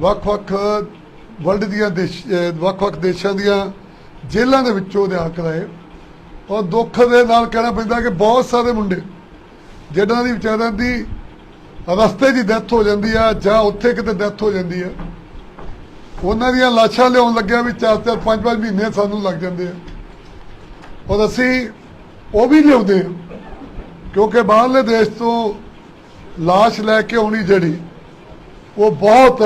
ਵੱਖ-ਵੱਖ ਵਰਲਡ ਦੀਆਂ ਦੇਸ਼ ਵੱਖ-ਵੱਖ ਦੇਸ਼ਾਂ ਦੀਆਂ ਜੇਲ੍ਹਾਂ ਦੇ ਵਿੱਚੋਂ ਰਿਹਾਅ ਕਰਾਏ ਔਰ ਦੁੱਖ ਦੇ ਨਾਲ ਕਹਿਣਾ ਪੈਂਦਾ ਕਿ ਬਹੁਤ ਸਾਰੇ ਮੁੰਡੇ, ਜਿਹਨਾਂ ਦੀ ਵਿਚਾਰਿਆਂ ਦੀ ਰਸਤੇ 'ਚ ਡੈਥ ਹੋ ਜਾਂਦੀ ਆ ਜਾਂ ਉੱਥੇ ਕਿਤੇ ਡੈਥ ਹੋ ਜਾਂਦੀ ਆ, ਉਹਨਾਂ ਦੀਆਂ ਲਾਸ਼ਾਂ ਲਿਆਉਣ ਲੱਗਿਆ ਵੀ 4-4 5-5 ਮਹੀਨੇ ਸਾਨੂੰ ਲੱਗ ਜਾਂਦੇ ਆ। ਔਰ ਅਸੀਂ ਉਹ ਵੀ ਲਿਆਉਂਦੇ ਆ, ਕਿਉਂਕਿ ਬਾਹਰਲੇ ਦੇਸ਼ ਤੋਂ ਲਾਸ਼ ਲੈ ਕੇ ਆਉਣੀ ਜਿਹੜੀ, ਉਹ ਬਹੁਤ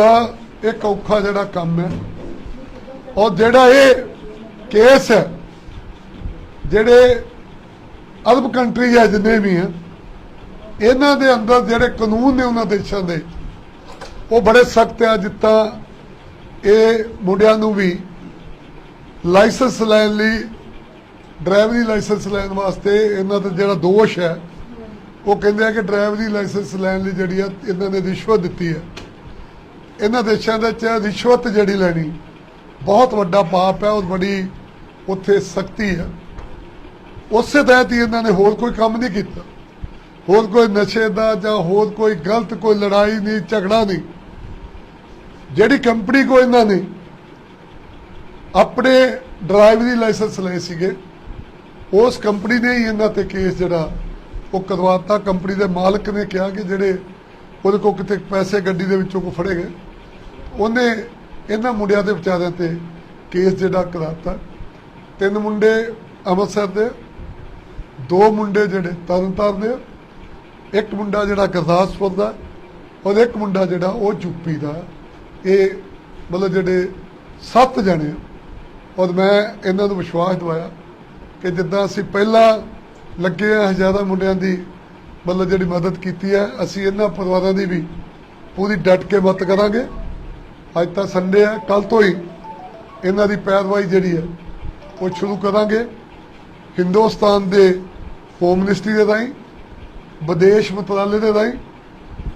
ਇੱਕ ਔਖਾ ਜਿਹੜਾ ਕੰਮ ਹੈ ਔਰ ਜਿਹੜਾ ਇਹ ਕੇਸ ਹੈ, ਜਿਹੜੇ ਅਰਬ ਕੰਟਰੀ ਹੈ ਜਿੰਨੇ ਵੀ ਆ ਇਹਨਾਂ ਦੇ ਅੰਦਰ ਜਿਹੜੇ ਕਾਨੂੰਨ ਨੇ ਉਹਨਾਂ ਦੇਸ਼ਾਂ ਦੇ, ਉਹ ਬੜੇ ਸਖਤ ਆ ਜਿੱਦਾਂ ਇਹ ਮੁੰਡਿਆਂ ਨੂੰ ਵੀ ਲਾਇਸੈਂਸ ਲੈਣ ਲਈ, ਡਰਾਈਵਰੀ ਲਾਇਸੈਂਸ ਲੈਣ ਵਾਸਤੇ ਇਹਨਾਂ ਦਾ ਜਿਹੜਾ ਦੋਸ਼ ਹੈ, ਉਹ ਕਹਿੰਦੇ ਆ ਕਿ ਡਰਾਈਵਰੀ ਲਾਇਸੈਂਸ ਲੈਣ ਲਈ ਜਿਹੜੀ ਆ, ਇਹਨਾਂ ਨੇ ਰਿਸ਼ਵਤ ਦਿੱਤੀ ਹੈ। ਇਹਨਾਂ ਦੇਸ਼ਾਂ ਦੇ ਵਿੱਚ ਰਿਸ਼ਵਤ ਜਿਹੜੀ ਲੈਣੀ, ਬਹੁਤ ਵੱਡਾ ਪਾਪ ਹੈ, ਔਰ ਬੜੀ ਉੱਥੇ ਸਖਤੀ ਹੈ। ਉਸੇ ਤਹਿਤ ਹੀ ਇਹਨਾਂ ਨੇ ਹੋਰ ਕੋਈ ਕੰਮ ਨਹੀਂ ਕੀਤਾ। ਹੋਰ ਕੋਈ ਨਸ਼ੇ ਦਾ ਜਾਂ ਹੋਰ ਕੋਈ ਗਲਤ, ਕੋਈ ਲੜਾਈ ਨਹੀਂ, ਝਗੜਾ ਨਹੀਂ। ਜਿਹੜੀ ਕੰਪਨੀ ਕੋ ਇਹਨਾਂ ਨੇ ਆਪਣੇ ਡਰਾਈਵਰੀ ਲਾਇਸੈਂਸ ਲਏ ਸੀਗੇ, ਉਸ ਕੰਪਨੀ ਨੇ ਹੀ ਇਹਨਾਂ ਤੇ ਕੇਸ ਜਿਹੜਾ ਉਹ ਕਰਵਾਤਾ ਕੰਪਨੀ ਦੇ ਮਾਲਕ ਨੇ ਕਿਹਾ ਕਿ ਜਿਹੜੇ ਉਹਦੇ ਕੋਲ ਕਿਤੇ ਪੈਸੇ ਗੱਡੀ ਦੇ ਵਿੱਚੋਂ ਕੋ ਫੜੇ ਗਏ। ਉਹਨੇ ਇਹਨਾਂ ਮੁੰਡਿਆਂ ਦੇ ਵਿਚਾਰਿਆਂ ਤੇ ਕੇਸ ਜਿਹੜਾ ਕਰਾਤਾ ਤਿੰਨ ਮੁੰਡੇ ਅੰਮ੍ਰਿਤਸਰ ਦੇ, ਦੋ ਮੁੰਡੇ ਜਿਹੜੇ ਤਰਨਤਾਰਨ ਦੇ, ਇੱਕ ਮੁੰਡਾ ਜਿਹੜਾ ਗੁਰਦਾਸਪੁਰ ਦਾ ਔਰ ਇੱਕ ਮੁੰਡਾ ਜਿਹੜਾ ਉਹ ਯੂਪੀ ਦਾ ਇਹ ਮਤਲਬ ਜਿਹੜੇ ਸੱਤ ਜਣੇ ਆ। ਔਰ ਮੈਂ ਇਹਨਾਂ ਨੂੰ ਵਿਸ਼ਵਾਸ ਦਿਵਾਇਆ ਕਿ ਜਿੱਦਾਂ ਅਸੀਂ ਪਹਿਲਾਂ ਲੱਗੇ ਆ ਹਜ਼ਾਰਾਂ ਮੁੰਡਿਆਂ ਦੀ ਮਤਲਬ ਜਿਹੜੀ ਮਦਦ ਕੀਤੀ ਹੈ, ਅਸੀਂ ਇਹਨਾਂ ਪਰਿਵਾਰਾਂ ਦੀ ਵੀ ਪੂਰੀ ਡਟ ਕੇ ਮਦਦ ਕਰਾਂਗੇ ਅੱਜ ਤਾਂ ਸੰਡੇ ਹੈ ਕੱਲ ਤੋਂ ਹੀ ਇਹਨਾਂ ਦੀ ਪੈਰਵਾਈ ਜਿਹੜੀ ਹੈ, ਉਹ ਸ਼ੁਰੂ ਕਰਾਂਗੇ। ਹਿੰਦੁਸਤਾਨ ਦੇ ਹੋਮ ਮਿਨਿਸਟਰੀ ਦੇ ਰਾਹੀਂ, ਵਿਦੇਸ਼ ਮੰਤਰਾਲੇ ਦੇ ਰਾਹੀਂ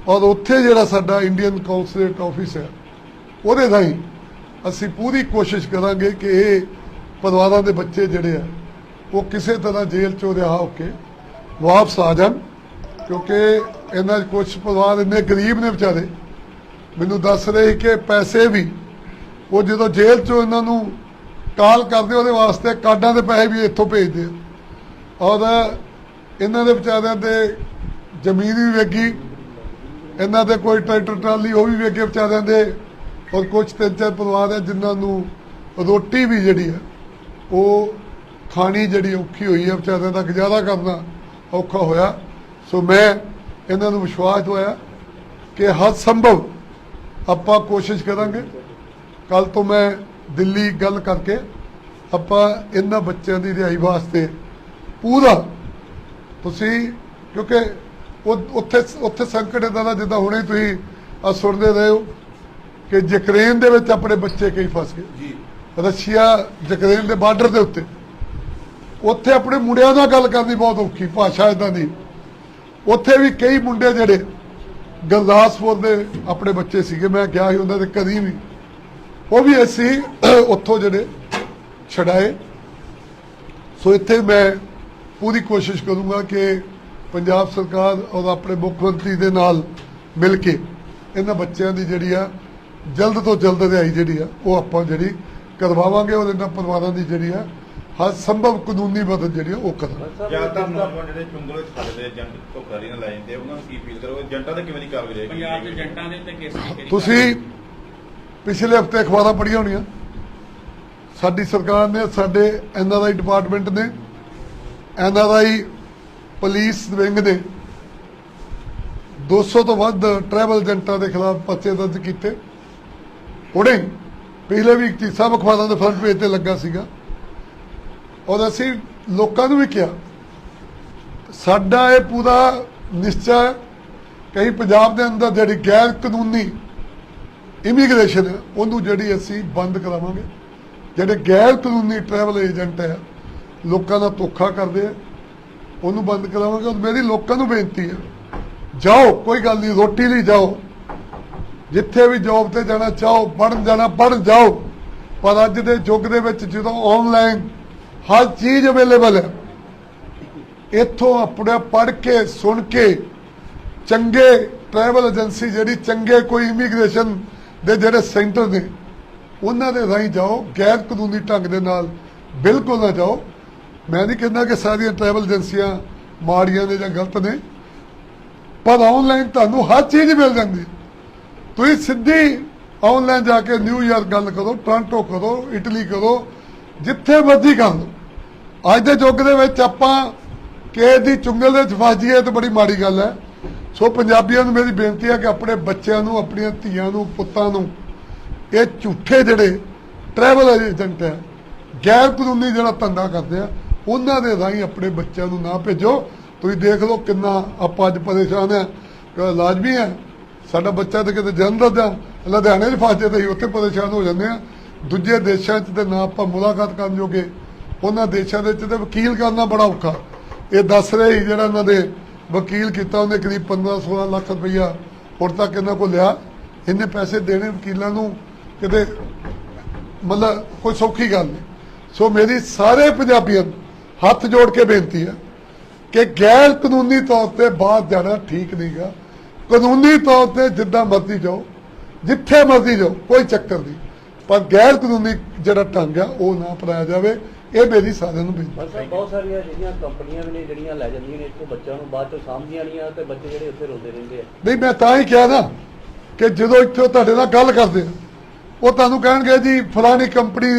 ਔਰ ਉੱਥੇ ਜਿਹੜਾ ਸਾਡਾ ਇੰਡੀਅਨ ਕੌਂਸੂਲੇਟ ਆਫਿਸ ਹੈ, ਉਹਦੇ ਰਾਹੀਂ ਅਸੀਂ ਪੂਰੀ ਕੋਸ਼ਿਸ਼ ਕਰਾਂਗੇ ਕਿ ਇਹ ਪਰਿਵਾਰਾਂ ਦੇ ਬੱਚੇ ਜਿਹੜੇ ਆ, ਉਹ ਕਿਸੇ ਤਰ੍ਹਾਂ ਜੇਲ੍ਹ ਚੋਂ ਰਿਹਾ ਹੋ ਕੇ ਵਾਪਸ ਆ ਜਾਣ, ਕਿਉਂਕਿ ਇਹਨਾਂ ਕੁਝ ਪਰਿਵਾਰ ਇੰਨੇ ਗਰੀਬ ਨੇ ਵਿਚਾਰੇ ਮੈਨੂੰ ਦੱਸ ਰਹੇ ਸੀ ਕਿ ਪੈਸੇ ਵੀ ਉਹ ਜਦੋਂ ਜੇਲ੍ਹ ਚੋਂ ਇਹਨਾਂ ਨੂੰ ਕਾਲ ਕਰਦੇ, ਉਹਦੇ ਵਾਸਤੇ ਕਾਡਾਂ ਦੇ ਪੈਸੇ ਵੀ ਇੱਥੋਂ ਭੇਜਦੇ ਆ। ਔਰ ਇਹਨਾਂ ਦੇ ਵਿਚਾਰਿਆਂ ਤੇ ਜ਼ਮੀਨ ਵੀ ਵੇਗੀ ਇਹਨਾਂ ਦੇ ਕੋਈ ਟਰੈਕਟਰ, ਟਰਾਲੀ ਉਹ ਵੀ ਵੇਗੇ ਵਿਚਾਰਿਆਂ ਦੇ, ਔਰ ਕੁਝ ਤਿੰਨ ਚਾਰ ਪਰਿਵਾਰ ਹੈ ਜਿਨ੍ਹਾਂ ਨੂੰ ਰੋਟੀ ਵੀ ਜਿਹੜੀ ਹੈ ਉਹ ਖਾਣੀ ਜਿਹੜੀ ਔਖੀ ਹੋਈ ਹੈ ਵਿਚਾਰਿਆਂ ਦਾ ਗੁਜ਼ਾਰਾ ਕਰਨਾ ਔਖਾ ਹੋਇਆ। ਸੋ ਮੈਂ ਇਹਨਾਂ ਨੂੰ ਵਿਸ਼ਵਾਸ ਦਵਾਇਆ ਕਿ ਹਰ ਸੰਭਵ ਆਪਾਂ ਕੋਸ਼ਿਸ਼ ਕਰਾਂਗੇ। ਕੱਲ ਤੋਂ ਮੈਂ ਦਿੱਲੀ ਗੱਲ ਕਰਕੇ ਆਪਾਂ ਇਹਨਾਂ ਬੱਚਿਆਂ ਦੀ ਰਿਹਾਈ ਵਾਸਤੇ ਪੂਰਾ ਤੁਸੀਂ ਕਿਉਂਕਿ ਉੱਥੇ ਉੱਥੇ ਸੰਕਟ ਇਦਾਂ ਦਾ ਜਿੱਦਾਂ ਹੁਣੇ ਤੁਸੀਂ ਆ ਸੁਣਦੇ ਰਹੇ ਹੋ ਕਿ ਯੂਕਰੇਨ ਦੇ ਵਿੱਚ ਆਪਣੇ ਬੱਚੇ ਕਈ ਫਸ ਗਏ। ਜੀ। ਰਸ਼ੀਆ ਯੂਕਰੇਨ ਦੇ ਬਾਰਡਰ ਦੇ ਉੱਤੇ। ਉੱਥੇ ਆਪਣੇ ਮੁੰਡਿਆਂ ਨਾਲ ਗੱਲ ਕਰਨੀ ਬਹੁਤ ਔਖੀ ਭਾਸ਼ਾ ਇਦਾਂ ਦੀ। ਉੱਥੇ ਵੀ ਕਈ ਮੁੰਡੇ ਜਿਹੜੇ ਗੁਰਦਾਸਪੁਰ ਦੇ ਆਪਣੇ ਬੱਚੇ ਸੀਗੇ, ਮੈਂ ਗਿਆ ਸੀ ਉਹਨਾਂ ਦੇ ਕਦੀ ਵੀ। ਉਹ ਵੀ ਅਸੀਂ ਉੱਥੋਂ ਜਿਹੜੇ ਛਡਾਏ। ਸੋ ਇੱਥੇ ਮੈਂ ਪੂਰੀ ਕੋਸ਼ਿਸ਼ ਕਰੂੰਗਾ ਕਿ ਪੰਜਾਬ ਸਰਕਾਰ ਔਰ ਆਪਣੇ ਮੁੱਖ ਮੰਤਰੀ ਦੇ ਨਾਲ ਮਿਲ ਕੇ ਇਹਨਾਂ ਬੱਚਿਆਂ ਦੀ ਜਿਹੜੀ ਆ, ਜਲਦ ਤੋਂ ਜਲਦ ਰਿਹਾਈ ਜਿਹੜੀ ਆ, ਉਹ ਆਪਾਂ ਜਿਹੜੀ ਕਰਵਾਵਾਂਗੇ ਔਰ ਇਹਨਾਂ ਪਰਿਵਾਰਾਂ ਦੀ ਜਿਹੜੀ ਆ ਹਰ ਸੰਭਵ ਕਾਨੂੰਨੀ ਮਦਦ ਜਿਹੜੀ ਆ ਉਹ ਕਰਾਂਗੇ ਜ਼ਿਆਦਾਤਰ ਨੌਜਵਾਨ ਜਿਹੜੇ ਚੁੰਗਲ ਵਿੱਚ ਫਸਦੇ ਏਜੰਟ ਧੋਖਾਧੜੀ ਨਾਲ ਲੈ ਜਾਂਦੇ ਆ, ਉਹਨਾਂ ਨੂੰ ਕੀ ਅਪੀਲ ਕਰੋ ਏਜੰਟਾਂ ਦੇ ਕਿਵੇਂ ਦੀ ਕਾਰਵਾਈ ਰਹੇਗੀ? ਪੰਜਾਬ ਦੇ ਏਜੰਟਾਂ ਦੇ ਉੱਤੇ ਕੇਸ ਕਿਹੜੀ ਤੁਸੀਂ ਪਿਛਲੇ ਹਫ਼ਤੇ ਅਖਬਾਰਾਂ ਪੜ੍ਹੀਆਂ ਹੋਣੀਆਂ। ਸਾਡੀ ਸਰਕਾਰ ਨੇ ਸਾਡੇ ਐਨਆਰਆਈ ਡਿਪਾਰਟਮੈਂਟ ਨੇ ਐਨਆਰਆਈ ਪੁਲਿਸ ਵਿੰਗ ਨੇ 200 ਤੋਂ ਵੱਧ ਟਰੈਵਲ ਏਜੰਟਾਂ ਦੇ ਖਿਲਾਫ ਪਰਚੇ ਦਰਜ ਕੀਤੇ। ਹੁਣੇ ਪਿਛਲੇ ਵੀ ਇੱਕ ਚੀਜ਼ ਸਭ ਅਖਬਾਰਾਂ ਦੇ ਫਰੰਟ ਪੇਜ ਤੇ ਲੱਗਾ ਸੀਗਾ। ਔਰ ਅਸੀਂ ਲੋਕਾਂ ਨੂੰ ਵੀ ਕਿਹਾ, ਸਾਡਾ ਇਹ ਪੂਰਾ ਨਿਸ਼ਚਾ ਕਈ ਪੰਜਾਬ ਦੇ ਅੰਦਰ ਜਿਹੜੀ ਗੈਰ ਕਾਨੂੰਨੀ ਇਮੀਗ੍ਰੇਸ਼ਨ ਹੈ, ਉਹਨੂੰ ਜਿਹੜੀ ਅਸੀਂ ਬੰਦ ਕਰਾਵਾਂਗੇ। ਜਿਹੜੇ ਗੈਰ ਕਾਨੂੰਨੀ ਟਰੈਵਲ ਏਜੰਟ ਹੈ, ਲੋਕਾਂ ਦਾ ਧੋਖਾ ਕਰਦੇ ਆ ਉਹਨੂੰ ਬੰਦ ਕਰਾਵਾਂਗੇ। ਔਰ ਮੇਰੀ ਲੋਕਾਂ ਨੂੰ ਬੇਨਤੀ ਹੈ, ਜਾਓ, ਕੋਈ ਗੱਲ ਨਹੀਂ, ਰੋਟੀ ਲਈ ਜਾਓ। ਜਿੱਥੇ ਵੀ ਜੌਬ ਤੇ ਜਾਣਾ ਚਾਹੋ ਪੜਨ ਜਾਣਾ ਪੜਨ ਜਾਓ। ਪਰ ਅੱਜ ਦੇ ਯੁੱਗ ਦੇ ਵਿੱਚ ਜਦੋਂ ਆਨਲਾਈਨ ਹਰ ਚੀਜ਼ ਅਵੇਲੇਬਲ ਹੈ। ਇੱਥੋਂ ਆਪਣੇ ਪੜ੍ਹ ਕੇ, ਸੁਣ ਕੇ, ਚੰਗੇ ਟਰੈਵਲ ਏਜੰਸੀ ਜਿਹੜੀ ਚੰਗੇ ਕੋਈ ਇਮੀਗ੍ਰੇਸ਼ਨ ਦੇ ਜਿਹੜੇ ਸੈਂਟਰ ਨੇ, ਉਹਨਾਂ ਦੇ ਰਾਹੀਂ ਜਾਓ, ਗੈਰ ਕਾਨੂੰਨੀ ਢੰਗ ਦੇ ਨਾਲ ਬਿਲਕੁਲ ਨਾ ਜਾਓ। ਮੈਂ ਨਹੀਂ ਕਹਿੰਦਾ ਕਿ ਸਾਰੀਆਂ ਟਰੈਵਲ ਏਜੰਸੀਆਂ ਮਾੜੀਆਂ ਨੇ ਜਾਂ ਗਲਤ ਨੇ, ਪਰ ਆਨਲਾਈਨ ਤੁਹਾਨੂੰ ਹਰ ਚੀਜ਼ ਮਿਲ ਜਾਂਦੀ ਤੁਸੀਂ ਸਿੱਧੀ ਆਨਲਾਈਨ ਜਾ ਕੇ ਨਿਊਯਾਰਕ ਗੱਲ ਕਰੋ ਟੋਰਾਂਟੋ ਕਰੋ ਇਟਲੀ ਕਰੋ, ਜਿੱਥੇ ਮਰਜ਼ੀ ਕਰ ਲਓ। ਅੱਜ ਦੇ ਯੁੱਗ ਦੇ ਵਿੱਚ ਆਪਾਂ ਕਿਸੇ ਦੀ ਚੁੰਗਲ ਦੇ ਵਿੱਚ ਫਸ ਜਾਈਏ ਤਾਂ ਬੜੀ ਮਾੜੀ ਗੱਲ ਹੈ। ਸੋ ਪੰਜਾਬੀਆਂ ਨੂੰ ਮੇਰੀ ਬੇਨਤੀ ਹੈ ਕਿ ਆਪਣੇ ਬੱਚਿਆਂ ਨੂੰ, ਆਪਣੀਆਂ ਧੀਆਂ ਨੂੰ, ਪੁੱਤਾਂ ਨੂੰ ਇਹ ਝੂਠੇ ਜਿਹੜੇ ਟਰੈਵਲ ਏਜੰਟ ਹੈ, ਗੈਰ ਕਾਨੂੰਨੀ ਜਿਹੜਾ ਧੰਦਾ ਕਰਦੇ ਆ, ਉਹਨਾਂ ਦੇ ਰਾਹੀਂ ਆਪਣੇ ਬੱਚਿਆਂ ਨੂੰ ਨਾ ਭੇਜੋ। ਤੁਸੀਂ ਦੇਖ ਲਓ ਕਿੰਨਾ ਆਪਾਂ ਅੱਜ ਪਰੇਸ਼ਾਨ ਹੈ। ਕਿ ਲਾਜ਼ਮੀ ਹੈ। ਸਾਡਾ ਬੱਚਾ ਤਾਂ ਕਿਤੇ ਜਲੰਧਰ ਦਾ, ਲੁਧਿਆਣੇ 'ਚ ਫਸ ਜਾਏ ਤਾਂ ਅਸੀਂ ਉੱਥੇ ਪਰੇਸ਼ਾਨ ਹੋ ਜਾਂਦੇ ਆ ਦੂਜੇ ਦੇਸ਼ਾਂ 'ਚ ਤੇ ਨਾ ਆਪਾਂ ਮੁਲਾਕਾਤ ਕਰਨ ਜੋਗੇ। ਉਹਨਾਂ ਦੇਸ਼ਾਂ ਦੇ ਵਿੱਚ ਤੇ ਵਕੀਲ ਕਰਨਾ ਬੜਾ ਔਖਾ। ਇਹ ਦੱਸ ਰਹੇ ਸੀ ਜਿਹੜਾ ਉਹਨਾਂ ਦੇ ਵਕੀਲ ਕੀਤਾ, ਉਹਨੇ ਕਰੀਬ 15 16 ਲੱਖ ਰੁਪਈਆ ਹੁਣ ਤੱਕ ਇਹਨਾਂ ਕੋਲ ਲਿਆ। ਇੰਨੇ ਪੈਸੇ ਦੇਣੇ ਵਕੀਲਾਂ ਨੂੰ, ਕਿਤੇ ਮਤਲਬ ਕੋਈ ਸੌਖੀ ਗੱਲ ਨਹੀਂ। ਸੋ ਮੇਰੀ ਸਾਰੇ ਪੰਜਾਬੀਆਂ ਨੂੰ ਹੱਥ ਜੋੜ ਕੇ ਬੇਨਤੀ ਹੈ ਕਿ ਗੈਰ ਕਾਨੂੰਨੀ ਤੌਰ ਤੇ ਬਾਹਰ ਜਾਣਾ ਠੀਕ ਨਹੀਂਗਾ ਕਾਨੂੰਨੀ ਤੌਰ ਤੇ ਜਿੱਦਾਂ ਮਰਜ਼ੀ ਜਾਓ, ਜਿੱਥੇ ਮਰਜ਼ੀ ਜਾਓ, ਕੋਈ ਚੱਕਰ ਨਹੀਂ। ਪਰ ਗੈਰ ਕਾਨੂੰਨੀ ਜਿਹੜਾ ਢੰਗ ਆ, ਉਹ ਨਾ ਅਪਣਾਇਆ ਜਾਵੇ। ਇਹ ਮੇਰੀ ਸਾਰਿਆਂ ਨੂੰ ਬੇਨਤੀ ਬਸ ਬਹੁਤ ਸਾਰੀਆਂ ਜਿਹੜੀਆਂ ਕੰਪਨੀਆਂ ਵੀ ਨੇ ਜਿਹੜੀਆਂ ਲੈ ਜਾਂਦੀਆਂ ਨੇ ਇੱਥੋਂ ਬੱਚਿਆਂ ਨੂੰ ਬਾਅਦ ਚੋਂ ਸਾਂਭਦੀਆਂ ਨਹੀਂ ਆ ਤੇ ਬੱਚੇ ਜਿਹੜੇ ਉੱਥੇ ਰੋਂਦੇ ਰਹਿੰਦੇ ਆ। ਨਹੀਂ ਮੈਂ ਤਾਂ ਹੀ ਕਿਹਾ ਨਾ ਕਿ ਜਦੋਂ ਇੱਥੇ ਤੁਹਾਡੇ ਨਾਲ ਗੱਲ ਕਰਦੇ ਆ ਉਹ ਤੁਹਾਨੂੰ ਕਹਿਣਗੇ ਜੀ ਫਲਾਣੀ ਕੰਪਨੀ